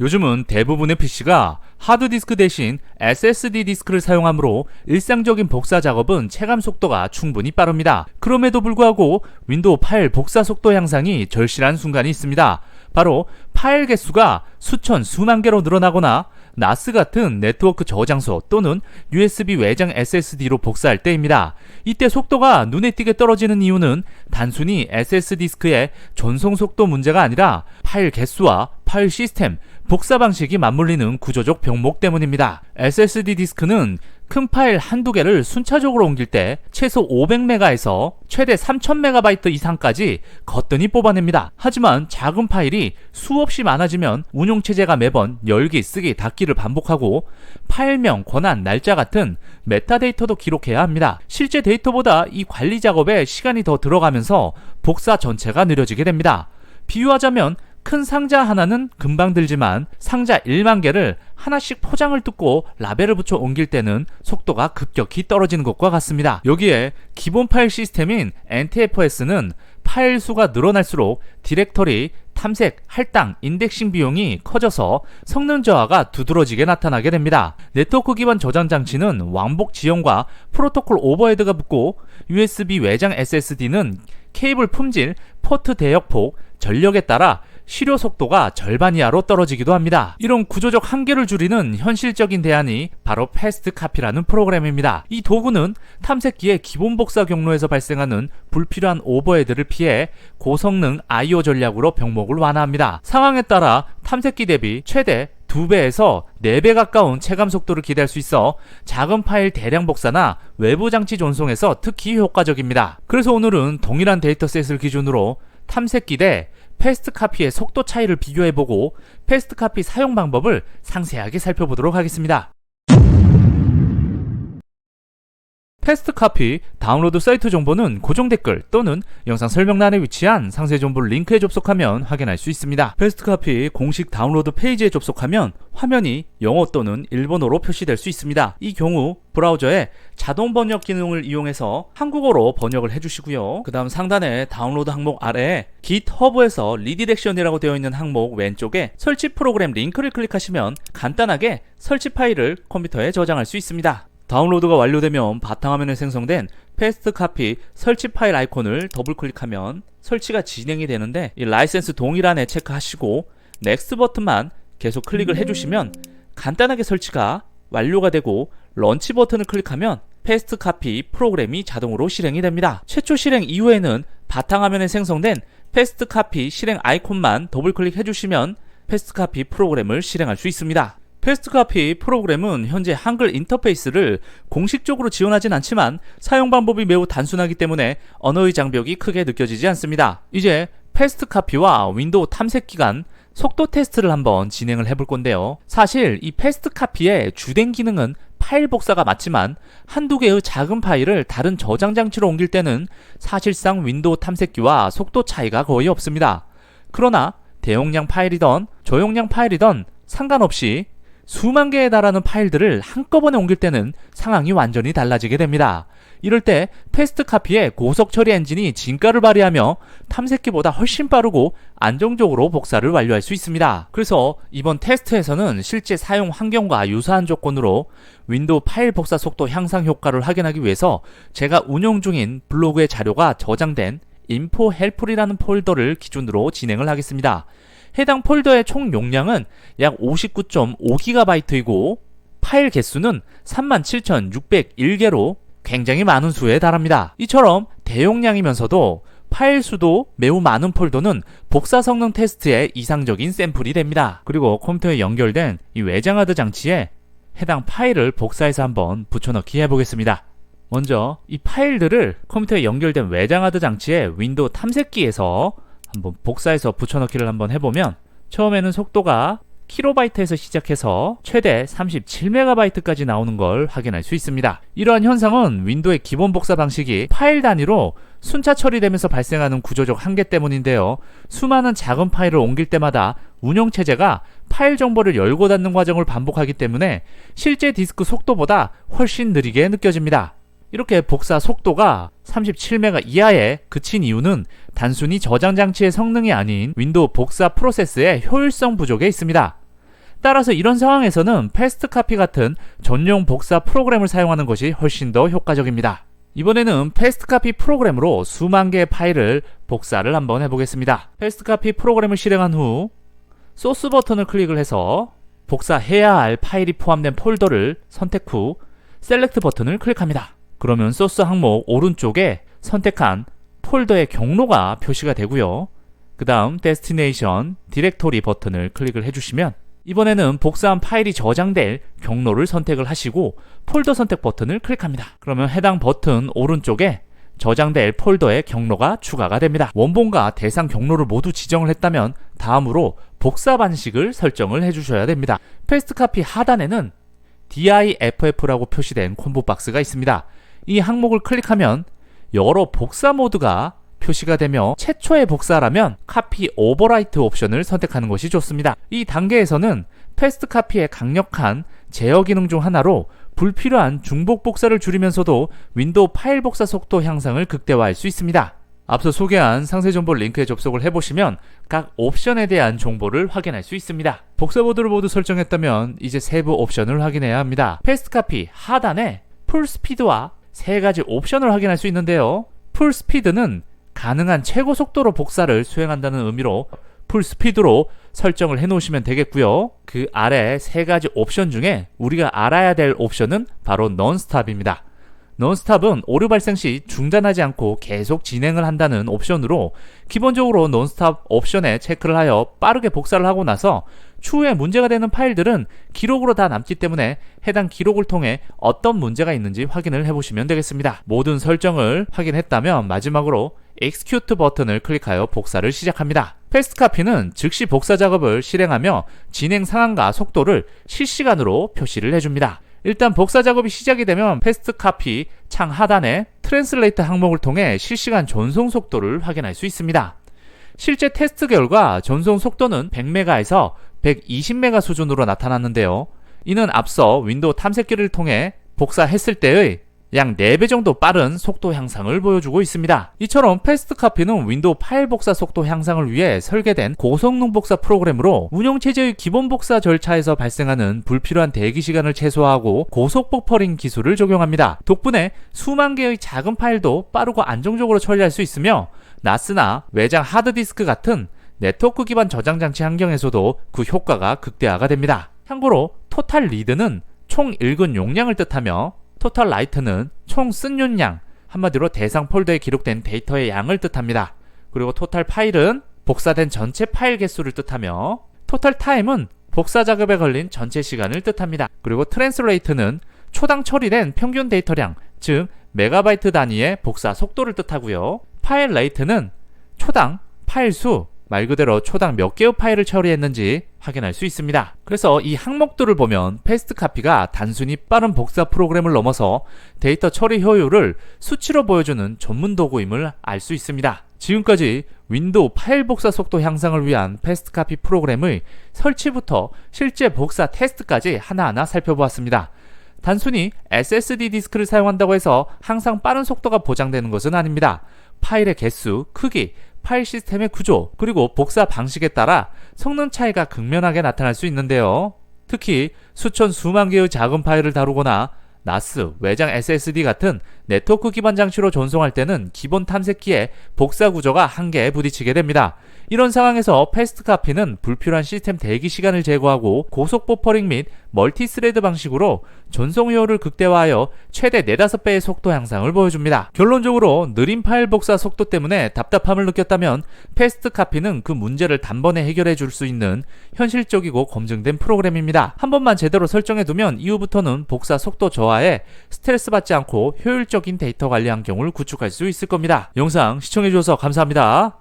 요즘은 대부분의 PC가 하드디스크 대신 SSD 디스크를 사용하므로 일상적인 복사 작업은 체감 속도가 충분히 빠릅니다. 그럼에도 불구하고 윈도우 파일 복사 속도 향상이 절실한 순간이 있습니다. 바로 파일 개수가 수천, 수만 개로 늘어나거나 나스 같은 네트워크 저장소 또는 USB 외장 SSD로 복사할 때입니다. 이때 속도가 눈에 띄게 떨어지는 이유는 단순히 SSD 디스크의 전송 속도 문제가 아니라 파일 개수와 파일 시스템, 복사 방식이 맞물리는 구조적 병목 때문입니다. SSD 디스크는 큰 파일 한두 개를 순차적으로 옮길 때 최소 500메가에서 최대 3000메가바이트 이상까지 거뜬히 뽑아냅니다. 하지만 작은 파일이 수없이 많아지면 운용체제가 매번 열기, 쓰기, 닫기를 반복하고 파일명, 권한, 날짜 같은 메타데이터도 기록해야 합니다. 실제 데이터보다 이 관리 작업에 시간이 더 들어가면서 복사 전체가 느려지게 됩니다. 비유하자면 큰 상자 하나는 금방 들지만 상자 1만 개를 하나씩 포장을 뜯고 라벨을 붙여 옮길 때는 속도가 급격히 떨어지는 것과 같습니다. 여기에 기본 파일 시스템인 NTFS는 파일 수가 늘어날수록 디렉터리, 탐색, 할당, 인덱싱 비용이 커져서 성능 저하가 두드러지게 나타나게 됩니다. 네트워크 기반 저장 장치는 왕복 지연과 프로토콜 오버헤드가 붙고 USB 외장 SSD는 케이블 품질, 포트 대역폭, 전력에 따라 실효 속도가 절반 이하로 떨어지기도 합니다. 이런 구조적 한계를 줄이는 현실적인 대안이 바로 패스트 카피라는 프로그램입니다. 이 도구는 탐색기의 기본 복사 경로에서 발생하는 불필요한 오버헤드를 피해 고성능 I/O 전략으로 병목을 완화합니다. 상황에 따라 탐색기 대비 최대 2배에서 4배 가까운 체감 속도를 기대할 수 있어 작은 파일 대량 복사나 외부 장치 전송에서 특히 효과적입니다. 그래서 오늘은 동일한 데이터셋을 기준으로 탐색기 대 패스트 카피의 속도 차이를 비교해보고 패스트 카피 사용 방법을 상세하게 살펴보도록 하겠습니다. 패스트 카피 다운로드 사이트 정보는 고정 댓글 또는 영상 설명란에 위치한 상세 정보 링크에 접속하면 확인할 수 있습니다. 패스트 카피 공식 다운로드 페이지에 접속하면 화면이 영어 또는 일본어로 표시될 수 있습니다. 이 경우 브라우저에 자동 번역 기능을 이용해서 한국어로 번역을 해주시고요. 그 다음 상단에 다운로드 항목 아래에 GitHub에서 리디렉션이라고 되어 있는 항목 왼쪽에 설치 프로그램 링크를 클릭하시면 간단하게 설치 파일을 컴퓨터에 저장할 수 있습니다. 다운로드가 완료되면 바탕화면에 생성된 패스트 카피 설치 파일 아이콘을 더블 클릭하면 설치가 진행이 되는데 이 라이센스 동일한에 체크하시고 넥스트 버튼만 계속 클릭을 해주시면 간단하게 설치가 완료가 되고 런치 버튼을 클릭하면 패스트 카피 프로그램이 자동으로 실행이 됩니다. 최초 실행 이후에는 바탕화면에 생성된 패스트 카피 실행 아이콘만 더블 클릭해 주시면 패스트 카피 프로그램을 실행할 수 있습니다. 패스트 카피 프로그램은 현재 한글 인터페이스를 공식적으로 지원하진 않지만 사용 방법이 매우 단순하기 때문에 언어의 장벽이 크게 느껴지지 않습니다. 이제 패스트 카피와 윈도우 탐색 기간 속도 테스트를 한번 진행을 해볼 건데요. 사실 이 패스트 카피의 주된 기능은 파일 복사가 맞지만 한두 개의 작은 파일을 다른 저장 장치로 옮길 때는 사실상 윈도우 탐색기와 속도 차이가 거의 없습니다. 그러나 대용량 파일이던 저용량 파일이던 상관없이 수만 개에 달하는 파일들을 한꺼번에 옮길 때는 상황이 완전히 달라지게 됩니다. 이럴 때 패스트 카피의 고속 처리 엔진이 진가를 발휘하며 탐색기보다 훨씬 빠르고 안정적으로 복사를 완료할 수 있습니다. 그래서 이번 테스트에서는 실제 사용 환경과 유사한 조건으로 윈도우 파일 복사 속도 향상 효과를 확인하기 위해서 제가 운영 중인 블로그의 자료가 저장된 인포 헬플이라는 폴더를 기준으로 진행을 하겠습니다. 해당 폴더의 총 용량은 약 59.5GB이고 파일 개수는 37,601개로 굉장히 많은 수에 달합니다. 이처럼 대용량이면서도 파일 수도 매우 많은 폴더는 복사 성능 테스트에 이상적인 샘플이 됩니다. 그리고 컴퓨터에 연결된 이 외장하드 장치에 해당 파일을 복사해서 한번 붙여넣기 해보겠습니다. 먼저 이 파일들을 컴퓨터에 연결된 외장하드 장치에 윈도우 탐색기에서 한번 복사해서 붙여넣기를 한번 해보면 처음에는 속도가 킬로바이트에서 시작해서 최대 37메가바이트까지 나오는 걸 확인할 수 있습니다. 이러한 현상은 윈도우의 기본 복사 방식이 파일 단위로 순차 처리되면서 발생하는 구조적 한계 때문인데요. 수많은 작은 파일을 옮길 때마다 운영체제가 파일 정보를 열고 닫는 과정을 반복하기 때문에 실제 디스크 속도보다 훨씬 느리게 느껴집니다. 이렇게 복사 속도가 37메가 이하에 그친 이유는 단순히 저장 장치의 성능이 아닌 윈도우 복사 프로세스의 효율성 부족에 있습니다. 따라서 이런 상황에서는 패스트 카피 같은 전용 복사 프로그램을 사용하는 것이 훨씬 더 효과적입니다. 이번에는 패스트 카피 프로그램으로 수만 개의 파일을 복사를 한번 해보겠습니다. 패스트 카피 프로그램을 실행한 후 소스 버튼을 클릭을 해서 복사해야 할 파일이 포함된 폴더를 선택 후 셀렉트 버튼을 클릭합니다. 그러면 소스 항목 오른쪽에 선택한 폴더의 경로가 표시가 되고요. 그 다음 데스티네이션 디렉토리 버튼을 클릭을 해주시면 이번에는 복사한 파일이 저장될 경로를 선택을 하시고 폴더 선택 버튼을 클릭합니다. 그러면 해당 버튼 오른쪽에 저장될 폴더의 경로가 추가가 됩니다. 원본과 대상 경로를 모두 지정을 했다면 다음으로 복사 방식을 설정을 해주셔야 됩니다. 패스트 카피 하단에는 DIFF라고 표시된 콤보 박스가 있습니다. 이 항목을 클릭하면 여러 복사 모드가 표시가 되며 최초의 복사라면 카피 오버라이트 옵션을 선택하는 것이 좋습니다. 이 단계에서는 패스트 카피의 강력한 제어 기능 중 하나로 불필요한 중복 복사를 줄이면서도 윈도우 파일 복사 속도 향상을 극대화할 수 있습니다. 앞서 소개한 상세 정보 링크에 접속을 해보시면 각 옵션에 대한 정보를 확인할 수 있습니다. 복사 모드를 모두 설정했다면 이제 세부 옵션을 확인해야 합니다. 패스트 카피 하단에 풀 스피드와 세 가지 옵션을 확인할 수 있는데요. 풀 스피드는 가능한 최고 속도로 복사를 수행한다는 의미로 풀 스피드로 설정을 해 놓으시면 되겠고요. 그 아래 세 가지 옵션 중에 우리가 알아야 될 옵션은 바로 non-stop입니다. non-stop은 오류 발생 시 중단하지 않고 계속 진행을 한다는 옵션으로 기본적으로 non-stop 옵션에 체크를 하여 빠르게 복사를 하고 나서 추후에 문제가 되는 파일들은 기록으로 다 남기 때문에 해당 기록을 통해 어떤 문제가 있는지 확인을 해보시면 되겠습니다. 모든 설정을 확인했다면 마지막으로 Execute 버튼을 클릭하여 복사를 시작합니다. 패스트 카피는 즉시 복사 작업을 실행하며 진행 상황과 속도를 실시간으로 표시를 해줍니다. 일단 복사 작업이 시작이 되면 패스트 카피 창 하단에 트랜슬레이트 항목을 통해 실시간 전송 속도를 확인할 수 있습니다. 실제 테스트 결과 전송 속도는 100메가에서 120메가 수준으로 나타났는데요. 이는 앞서 윈도우 탐색기를 통해 복사했을 때의 약 4배 정도 빠른 속도 향상을 보여주고 있습니다. 이처럼 패스트 카피는 윈도우 파일 복사 속도 향상을 위해 설계된 고성능 복사 프로그램으로 운영체제의 기본 복사 절차에서 발생하는 불필요한 대기 시간을 최소화하고 고속 버퍼링 기술을 적용합니다. 덕분에 수만 개의 작은 파일도 빠르고 안정적으로 처리할 수 있으며 나스나 외장 하드디스크 같은 네트워크 기반 저장 장치 환경에서도 그 효과가 극대화가 됩니다. 참고로 토탈 리드는 총 읽은 용량을 뜻하며 토탈 라이트는 총 쓴 용량, 한마디로 대상 폴더에 기록된 데이터의 양을 뜻합니다. 그리고 토탈 파일은 복사된 전체 파일 개수를 뜻하며 토탈 타임은 복사 작업에 걸린 전체 시간을 뜻합니다. 그리고 트랜스레이트는 초당 처리된 평균 데이터량, 즉 메가바이트 단위의 복사 속도를 뜻하고요. 파일 레이트는 초당 파일 수, 말 그대로 초당 몇 개의 파일을 처리했는지 확인할 수 있습니다. 그래서 이 항목들을 보면 패스트 카피가 단순히 빠른 복사 프로그램을 넘어서 데이터 처리 효율을 수치로 보여주는 전문 도구임을 알 수 있습니다. 지금까지 윈도우 파일 복사 속도 향상을 위한 패스트 카피 프로그램의 설치부터 실제 복사 테스트까지 하나하나 살펴보았습니다. 단순히 SSD 디스크를 사용한다고 해서 항상 빠른 속도가 보장되는 것은 아닙니다. 파일의 개수, 크기, 파일 시스템의 구조, 그리고 복사 방식에 따라 성능 차이가 극명하게 나타날 수 있는데요. 특히 수천 수만 개의 작은 파일을 다루거나 나스, 외장 SSD 같은 네트워크 기반 장치로 전송할 때는 기본 탐색기의 복사 구조가 한계에 부딪히게 됩니다. 이런 상황에서 패스트 카피는 불필요한 시스템 대기 시간을 제거하고 고속 버퍼링 및 멀티 스레드 방식으로 전송 효율을 극대화하여 최대 4, 5배의 속도 향상을 보여줍니다. 결론적으로 느린 파일 복사 속도 때문에 답답함을 느꼈다면 패스트 카피는 그 문제를 단번에 해결해 줄 수 있는 현실적이고 검증된 프로그램입니다. 한 번만 제대로 설정해 두면 이후부터는 복사 속도 저하에 스트레스 받지 않고 효율적인 데이터 관리 환경을 구축할 수 있을 겁니다. 영상 시청해 주셔서 감사합니다.